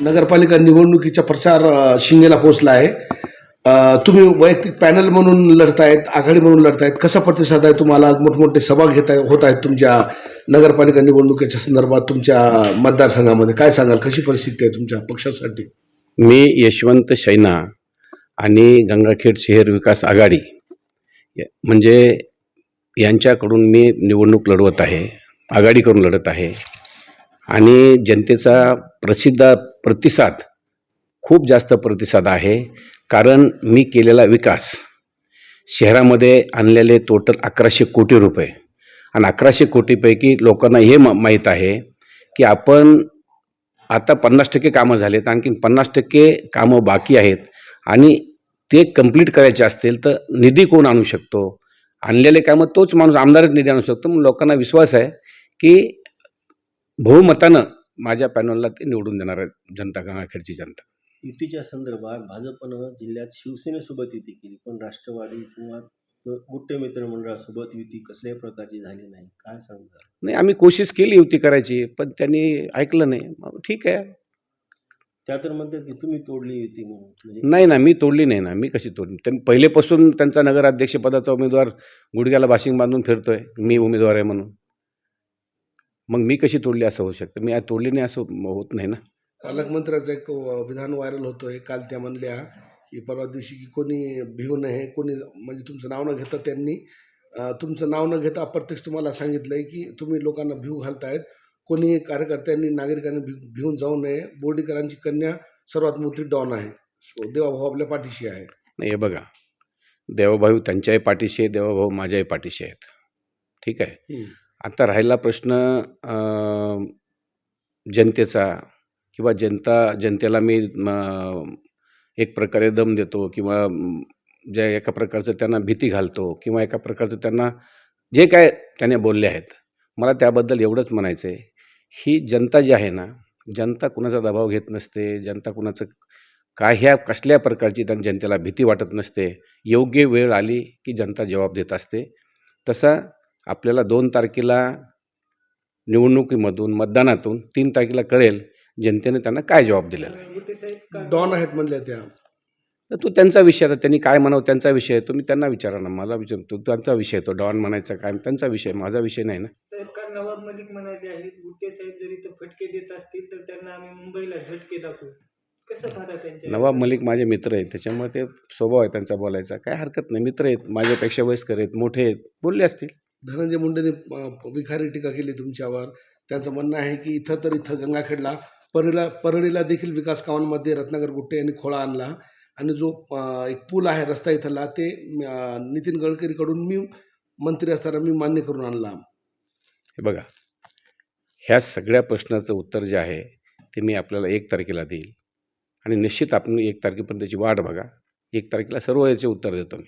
नगरपालिका निवडणुकीचा प्रचार शिंगेला पोहोचला आहे. तुम्ही वैयक्तिक पॅनल म्हणून लढतायत आघाडी म्हणून लढतायत. कसा प्रतिसाद आहे तुम्हाला? मोठमोठे सभा घेत आहे होत आहेत तुमच्या नगरपालिका निवडणुकीच्या संदर्भात तुमच्या मतदारसंघामध्ये. काय सांगाल? कशी परिस्थिती आहे तुमच्या पक्षासाठी? मी यशवंत शैना आणि गंगाखेड शहर विकास आघाडी म्हणजे यांच्याकडून मी निवडणूक लढवत आहे आघाडी करून लढत आहे. आणि जनतेचा प्रसिद्ध प्रतिसाद खूप जास्त प्रतिसाद आहे. कारण मी केलेला विकास शहरामध्ये आणलेले टोटल अकराशे कोटी रुपये. आणि अकराशे कोटीपैकी लोकांना हे म माहीत आहे की आपण आता पन्नास टक्के कामं झालेत आणखी पन्नास टक्के कामं बाकी आहेत. आणि ते कंप्लीट करायचे असतील तर निधी कोण आणू शकतो? आणलेले कामं तोच माणूस आमदारच निधी आणू शकतो. मग लोकांना विश्वास आहे की बहुमतानं माझ्या पॅनलला ते निवडून देणार आहे जनता गंगाखेडची जनता. युतीच्या संदर्भात भाजपनं जिल्ह्यात शिवसेनेसोबत युती केली पण राष्ट्रवादी किंवा गुट्टे मित्रमंडळासोबत युती कसल्याही प्रकारची झाली नाही. काय सांगता? नाही आम्ही कोशिश केली होती करायची पण त्यांनी ऐकलं नाही. मग ठीक आहे. त्या तर म्हणतात की तुम्ही तोडली युती म्हणून. म्हणजे नाही ना मी तोडली नाही ना. मी कशी तोडली? त्यांनी पहिलेपासून त्यांचा नगराध्यक्षपदाचा उमेदवार गुडघ्याला बाशिंग बांधून फिरतोय. मी उमेदवार आहे म्हणून. मग मी कशी तोडली असं होऊ शकतं? मी आज तोडली नाही असं होत नाही ना? पालकमंत्र्याचं एक विधान व्हायरल होतोय काल त्या म्हणल्या की परवा दिवशी की कोणी भिवू नये कोणी म्हणजे तुमचं नाव न घेता त्यांनी तुमचं नाव न घेता अप्रत्यक्ष तुम्हाला सांगितलंय की तुम्ही लोकांना भिव घालतायत. कोणी कार्यकर्त्यांनी नागरिकांनी भिव भिवून जाऊ नये. बोर्डीकरांची कन्या सर्वात मोठी डॉन आहे. देवाभाऊ आपल्या पाठीशी आहे. नाही हे बघा. देवभाऊ त्यांच्याही पाठीशी आहे देवभाऊ माझ्याही पाठीशी आहेत. ठीक आहे? आता राहिला प्रश्न जनतेचा किंवा जनता जनतेला मी एक प्रकारे दम देतो किंवा ज्या एका प्रकारचं त्यांना भीती घालतो किंवा एका प्रकारचं त्यांना जे काय त्याने बोलले आहेत मला त्याबद्दल एवढंच म्हणायचं आहे ही जनता जी आहे ना जनता कुणाचा दबाव घेत नसते जनता कुणाचं काय ह्या कसल्या प्रकारची त्या जनतेला भीती वाटत नसते. योग्य वेळ आली की जनता जबाब देत असते. तसा आपल्याला दोन तारखेला निवडणुकीमधून मतदानातून तीन तारखेला कळेल जनतेने त्यांना काय जबाब दिलेला आहे. डॉन आहेत म्हणल्या त्या. तर तो त्यांचा विषय आता त्यांनी काय म्हणावं त्यांचा विषय आहे. तुम्ही त्यांना विचारा ना मला विचार तो त्यांचा विषय आहे. तो डॉन म्हणायचा काय त्यांचा विषय माझा विषय नाही ना. साहेब काल नवाब मलिक म्हणाले आहेत गुट्टे साहेब जरी ते फटके देत असतील तर त्यांना आम्ही मुंबईला झटके दाखवू. कसं पाहता त्यांच्या नवाब मलिक माझे मित्र आहेत. त्याच्यामुळे ते स्वभाव आहे त्यांचा बोलायचा. काय हरकत नाही. मित्र आहेत. माझ्यापेक्षा वयस्कर आहेत मोठे आहेत. बोलले असतील. धनंजय मुंडेने विखारी टीका केली तुमच्यावर. त्यांचं म्हणणं आहे की इथं तर इथं गंगाखेडला परळीला परळीला देखील विकास कामांमध्ये रत्नाकर गुट्टे यांनी खोळा आणला. आणि जो एक पूल आहे रस्ता इथला ते नितीन गडकरीकडून मी मंत्री असताना मी मान्य करून आणला. हे बघा ह्या सगळ्या प्रश्नाचं उत्तर जे आहे ते मी आपल्याला एक तारखेला देईल. आणि निश्चित आपण एक तारखेपर्यंत त्याची वाट बघा. एक तारखेला सर्व याचे उत्तर देतो मी.